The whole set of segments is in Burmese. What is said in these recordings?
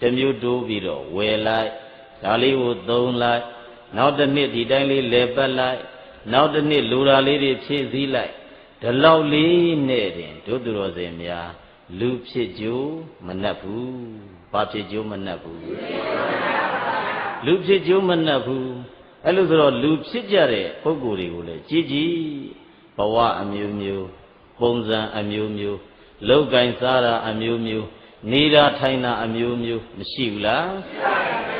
တစ်မျိုးတိုးပြီးတော့ဝယ်လိုက်ဒါလေးကိုသုံးလိုက်နောက်တစ်နှစ်ဒီတိုင်းလေးလဲပတ်လိုက်နောက်တစ်နှစ်လူရာလေးတွေဖြည့်စည်းလိုက်ဒီလောက်လေးနဲ့တင်တို့သူတော်စင်များလူဖြစ်ကြိုးမနှက်ဘူးဘာဖြစ်ကြိုးမနှက်ဘူးလူဖြစ်ကြိုးမနှက်ဘူးအဲ့လိုဆိုတော့လူဖြစ်ကြတဲ့ပုဂ္ဂိုလ်တွေကိုလည်းကြည်ကြည်ဘဝအမျိုးမျိုးပုံစံအမျိုးမျိုးလောက်ကင်စားတာအမျိုးမျိုး နေတာထိုင်တာအမျိုးမျိုးမရှိဘူးလားရှိပါ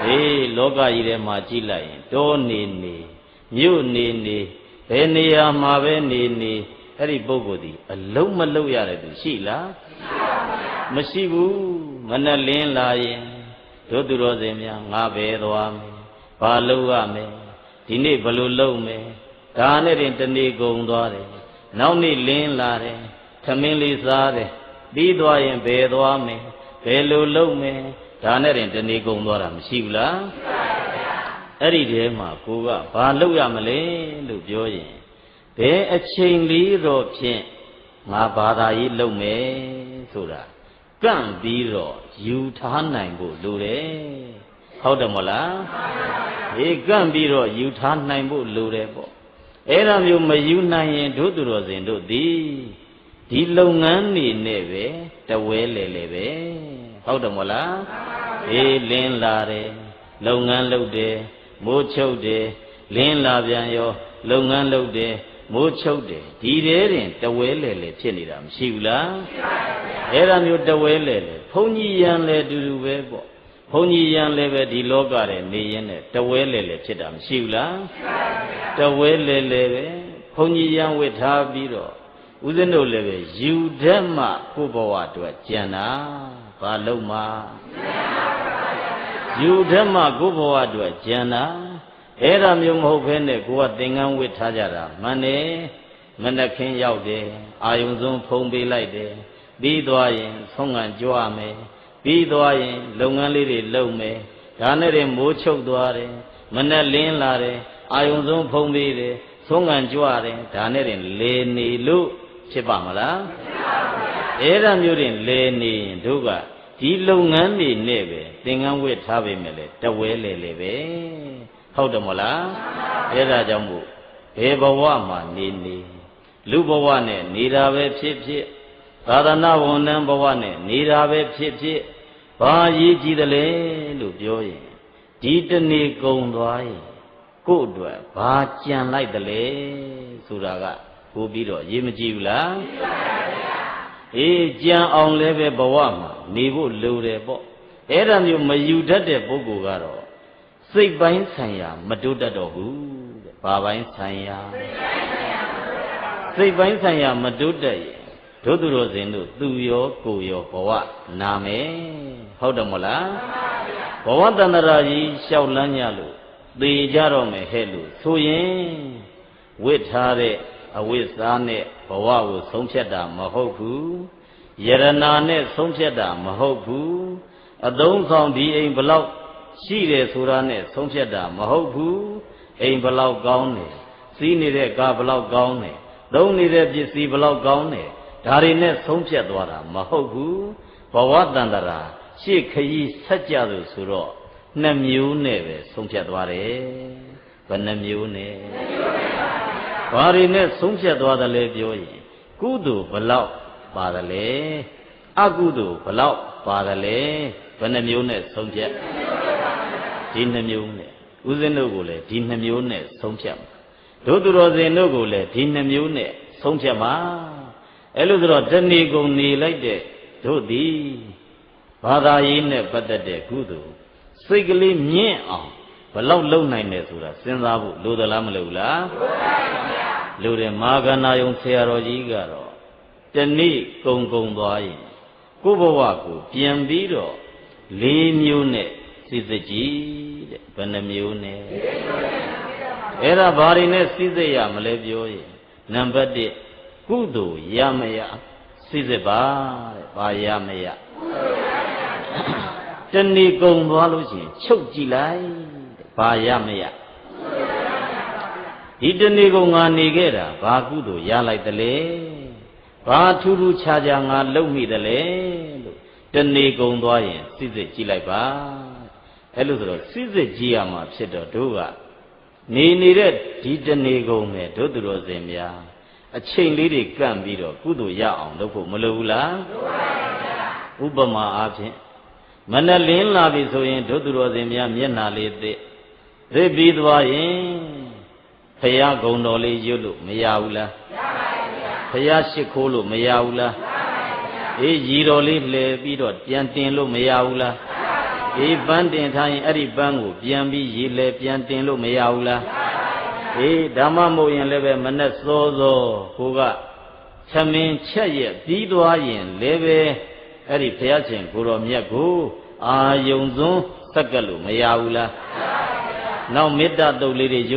ဘူးဟေးလောကကြီးထဲမှာကြည့်လိုက်ရင်တောနေနေမြို့နေနေဘယ်နေရာမှာပဲနေနေအဲ့ဒီပုဂ္ဂိုလ်ဒီအလုံးမလုံးရတဲ့သူရှိလားမရှိဘူးမနဲ့လင်းလာရင်တို့သူတော်စင်များငါပဲသွားမယ်ဘာလုပ်ရမယ်ဒီနေ့ဘယ်လိုလုပ်မယ်ဒါနဲ့တင်တနေ့ကုန်သွားတယ်နောက်နေ့လင်းလာတယ်ခမင်းလေးစားတယ် ပြီးသွားရင်ဘယ်သွားမယ်ဘယ်လိုလုပ်မယ်ဒါနဲ့တင်တနေ့ကုန်သွားတာမရှိဘူးလားအဲ့ဒီထဲမှာကိုကဘာလုပ်ရမလဲလို့ပြောရင်ဘယ်အချိန်လေးတော့ဖြင့်ငါဘာသာရေးလုပ်မယ်ဆိုတာကန့်ပြီးတော့ယူထားနိုင်ဖို့လိုတယ်ဟုတ်တယ်မဟုတ်လားဟေးကန့်ပြီးတော့ယူထားနိုင်ဖို့လိုတယ်ပေါ့အဲ့ဒါမျိုးမယူနိုင်ရင်တို့သူတော်စင်တို့သည် ဒီလုပ်ငန်းနေနဲ့ပဲတဝဲလေလေပဲဟုတ်တယ်မဟုတ်လားအေးလင်းလာတယ်လုပ်ငန်းလုပ်တယ်မိုးချုပ်တယ်လင်းလာပြန်ရောလုပ်ငန်းလုပ်တယ်မိုးချုပ်တယ်ဒီတဲတင်တဝဲလေလေဖြစ်နေတာမရှိဘူးလားရှိပါပါဗျာအဲ့ဒါမျိုးတဝဲလေလေဘုန်းကြီးရန်လေတူတူပဲပေါ့ဘုန်းကြီးရန်လည်းပဲဒီလောကထဲနေရင်းနဲ့တဝဲလေလေဖြစ်တာမရှိဘူးလားရှိပါပါတဝဲလေလေပဲဘုန်းကြီးရန်ဝစ်ထားပြီးတော့ ဦးဇင်းတို့လည်းပဲယူဓမ္မကိုဘဝအတွက်ကြံတာဘာလုံးမယူဓမ္မကိုဘဝအတွက်ကြံတာအဲ့ဒါမျိုးမဟုတ်ဘဲနဲ့ကိုကသင်္ကန်းဝစ်ထားကြတာမှန်တယ်မနှက်ခင်းရောက်တယ်အာယုံဆုံးဖုံးပေးလိုက်တယ်ပြီးသွားရင်ဆုံးငံကြွားမယ်ပြီးသွားရင်လုပ်ငန်းလေးတွေလုပ်မယ်ဒါနဲ့ရင်မိုးချုပ်သွားတယ်မနှက်လင်းလာတယ်အာယုံဆုံးဖုံးပေးတယ်ဆုံးငံကြွားတယ်ဒါနဲ့ရင်လေနေလို့ ဖြစ်ပါမလားဖြစ်ပါဘူးအဲ့ဒါမျိုးတင်လေနေရင်တို့ကဒီလုပ်ငန်းတွေနဲ့ပဲသင်္ကန်းဝတ်ထားပေမဲ့လေတဝဲလေလေပဲဟုတ်တယ်မလားအဲ့ဒါကြောင့်မို့ဘယ်ဘဝမှာနေနေလူဘဝနဲ့နေတာပဲဖြစ်ဖြစ်သာသနာဝန်ထမ်းဘဝနဲ့နေတာပဲဖြစ်ဖြစ်ဘာရည်ကြည်တယ်လဲလို့ပြောရင်ဒီတနေ့ကုံသွားရင်ကို့အတွက်ဘာကြံလိုက်တယ်လဲဆိုတာက ပို့ပြီးတော့ရေးမကြည့်ဘူးလားအေးကြံအောင်လည်းပဲဘဝမှာနေဖို့လိုတယ်ပေါ့အဲ့ဒါမျိုးမယူတတ်တဲ့ပုဂ္ဂိုလ်ကတော့စိတ်ပိုင်းဆိုင်ရာ မတိုးတတ်တော့ဘူးတဲ့ဘာပိုင်းဆိုင်ရာစိတ်ပိုင်းဆိုင်ရာမတိုးတက်ရင်တို့သူတော်စင်တို့သူရောကိုရောဘဝနာမယ်ဟုတ်တယ်မလားဘဝတန္တရာကြီးလျှောက်လန်းကြလို့သေကြတော့မယ်ဟဲ့လို့ဆိုရင်ဝစ်ထားတဲ့ အဝိဇ္ဇာနဲ့ဘဝကိုဆုံးဖြတ်တာမဟုတ်ဘူးယရနာနဲ့ဆုံးဖြတ်တာမဟုတ်ဘူးအသုံးဆောင်ဒီအိမ်ဘလောက်ရှိတယ်ဆိုတာနဲ့ဆုံးဖြတ်တာမဟုတ်ဘူးအိမ်ဘလောက်ကောင်းတယ်စီးနေတဲ့ကားဘလောက်ကောင်းတယ်သုံးနေတဲ့ပစ္စည်းဘလောက်ကောင်းတယ်ဒါတွေနဲ့ဆုံးဖြတ်သွားတာမဟုတ်ဘူးဘဝတန္တရာရှေ့ခရီးဆက်ကြလို့ဆိုတော့နှစ်မျိုးနဲ့ပဲဆုံးဖြတ်သွားတယ်ဘယ်နှမျိုးနဲ့ ဘာတွေနဲ့ဆုံးဖြတ်သွားတယ်လဲပြောရင်ကုသိုလ်ဘလောက်ပါတယ်လဲအကုသိုလ်ဘလောက်ပါတယ်လဲဘယ်နှမျိုးနဲ့ဆုံးဖြတ်ဒီနှမျိုးနဲ့ဥစဉ်တို့ကိုလည်းဒီနှမျိုးနဲ့ဆုံးဖြတ်မှာတို့သူတော်စင်တို့ကိုလည်းဒီနှမျိုးနဲ့ဆုံးဖြတ်မှာအဲ့လိုဆိုတော့တဏီကုံနေလိုက်တဲ့တို့သည်ဘာသာရေးနဲ့ပတ်သက်တဲ့ကုသိုလ်စိတ်ကလေးမြင့်အောင်ဘလောက်လုံနိုင်တယ်ဆိုတာစဉ်းစားဖို့လိုသလားမလိုဘူးလားလိုပါဗျာ လိုတယ်မာဂနာယုံဆရာတော်ကြီးကတော့တဏိကုံကုံသွားရင်ကိုယ့်ဘဝကိုပြန်ပြီးတော့၄မျိုးနဲ့စိစစ်ကြည့်တဲ့ဘယ်နှမျိုးနဲ့အဲ့ဒါဘာတွေနဲ့စိစစ်ရမလဲပြောရင်နံပါတ်1ကုသိုလ်ရမရစိစစ်ပါတဲ့ဘာရမရတဏီကုံသွားလို့ရှိရင်ချုပ်ကြည့်လိုက်ဘာရမရ ဒီတဏီကုံငါနေခဲ့တာဘာကုသိုလ်ရလိုက်တလဲဘာထူးထူးခြားခြားငါလုပ်မိတလဲလို့တနေကုံသွားရင်စစ်စစ်ကြည့်လိုက်ပါအဲ့လိုဆိုတော့စစ်စစ်ကြည့်ရမှာဖြစ်တော့တို့ကနေနေတဲ့ဒီတနေကုံပဲတို့သူတော်စင်များအချိန်လေးတွေကန့်ပြီးတော့ကုသိုလ်ရအောင်လုပ်ဖို့မလိုဘူးလားလိုပါဘူးဗျာဥပမာအားဖြင့်မနက်လင်းလာပြီဆိုရင်တို့သူတော်စင်များမျက်နာလေးသိသိပြီးသွားရင် ဖရာဂုံတော်လေးရွတ်လို့မရဘူးလားရပါဘူးဗျာဖရာရှိခိုးလို့မရဘူးလားရပါဘူးဗျာအေးရီတော်လေးလှည့်ပြီးတော့ပြန်တင်လို့မရဘူးလားရပါဘူးအေးပန်းတင်ထားရင်အဲ့ဒီပန်းကိုပြန်ပြီးရေလှည့်ပြန်တင်လို့မရဘူးလားရပါဘူးအေးဓမ္မမို့ရင်လည်းပဲမနဲ့စောစောကိုကသမင်ချက်ရက်ပြီးသွားရင်လည်းပဲအဲ့ဒီဘုရားရှင်ကိုတော်မြတ်ကိုအာယုံစွန်းစက္ကလို့မရဘူးလားမရပါဘူးနောက်မေတ္တာတုတ်လေးတွေရွတ်